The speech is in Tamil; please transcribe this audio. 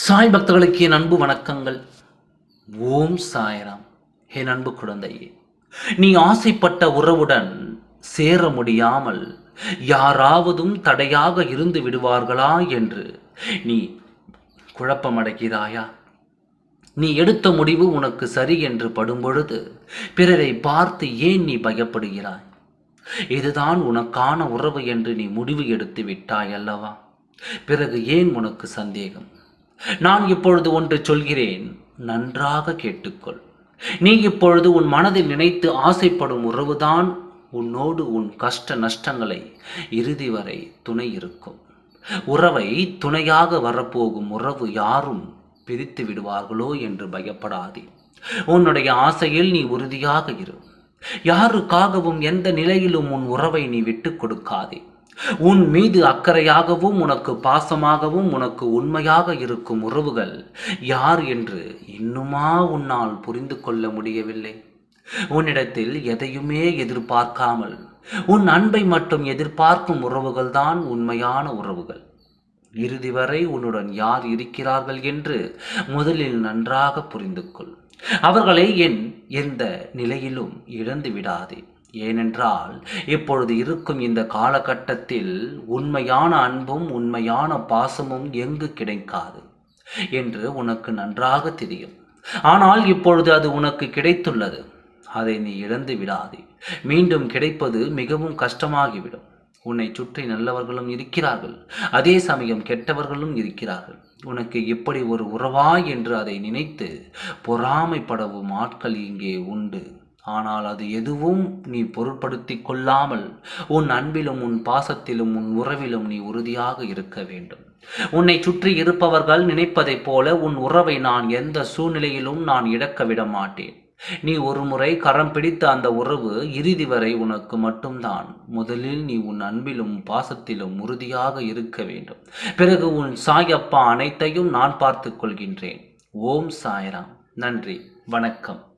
சாய் பக்தர்களுக்கு என் அன்பு வணக்கங்கள். ஓம் சாய்ராம். என் அன்பு குழந்தையே நீ ஆசைப்பட்ட உறவுடன் சேர முடியாமல் யாராவதும் தடையாக இருந்து விடுவார்களா என்று நீ குழப்பமடைகிறாயா? நீ எடுத்த முடிவு உனக்கு சரி என்று படும்பொழுது பிறரை பார்த்து ஏன் நீ பயப்படுகிறாய்? இதுதான் உனக்கான உறவு என்று நீ முடிவு எடுத்து விட்டாய் அல்லவா? பிறகு ஏன் உனக்கு சந்தேகம்? நான் இப்பொழுது ஒன்று சொல்கிறேன் நன்றாக கேட்டுக்கொள். நீ இப்பொழுது உன் மனதில் நினைத்து ஆசைப்படும் உறவுதான் உன்னோடு உன் கஷ்ட நஷ்டங்களை இறுதி வரை துணை இருக்கும். உறவை துணையாக வரப்போகும் உறவு யாரும் பிரித்து விடுவார்களோ என்று பயப்படாதே. உன்னுடைய ஆசையில் நீ உறுதியாக இரு. யாருக்காகவும் எந்த நிலையிலும் உன் உறவை நீ விட்டுக் கொடுக்காதே. உன் மீது அக்கறையாகவும் உனக்கு பாசமாகவும் உனக்கு உண்மையாக இருக்கும் உறவுகள் யார் என்று இன்னுமா உன்னால் புரிந்து கொள்ள முடியவில்லை. உன்னிடத்தில் எதையுமே எதிர்பார்க்காமல் உன் அன்பை மட்டும் எதிர்பார்க்கும் உறவுகள்தான் உண்மையான உறவுகள். இறுதி வரை உன்னுடன் யார் இருக்கிறார்கள் என்று முதலில் நன்றாக புரிந்து கொள் அவர்களை என் எந்த நிலையிலும் இழந்து விடாதே. ஏனென்றால் இப்பொழுது இருக்கும் இந்த காலகட்டத்தில் உண்மையான அன்பும் உண்மையான பாசமும் எங்கு கிடைக்காது என்று உனக்கு நன்றாக தெரியும். ஆனால் இப்பொழுது அது உனக்கு கிடைத்துள்ளது. அதை நீ இழந்து விடாதே. மீண்டும் கிடைப்பது மிகவும் கஷ்டமாகிவிடும். உன்னை சுற்றி நல்லவர்களும் இருக்கிறார்கள். அதே சமயம் கெட்டவர்களும் இருக்கிறார்கள். உனக்கு எப்படி ஒரு உறவா என்று அதை நினைத்து பொறாமைப்படவும் ஆட்கள் இங்கே உண்டு. ஆனால் அது எதுவும் நீ பொருட்படுத்தி கொள்ளாமல் உன் அன்பிலும் உன் பாசத்திலும் உன் உறவிலும் நீ உறுதியாக இருக்க வேண்டும். உன்னை சுற்றி இருப்பவர்கள் நினைப்பதைப் போல உன் உறவை நான் எந்த சூழ்நிலையிலும் நான் இழக்க விட மாட்டேன். நீ ஒரு முறை கரம் பிடித்த அந்த உறவு இறுதி வரை உனக்கு மட்டும்தான். முதலில் நீ உன் அன்பிலும் பாசத்திலும் உறுதியாக இருக்க வேண்டும். பிறகு உன் சாயப்பா அனைத்தையும் நான் பார்த்து கொள்கின்றேன். ஓம் சாய்ராம். நன்றி. வணக்கம்.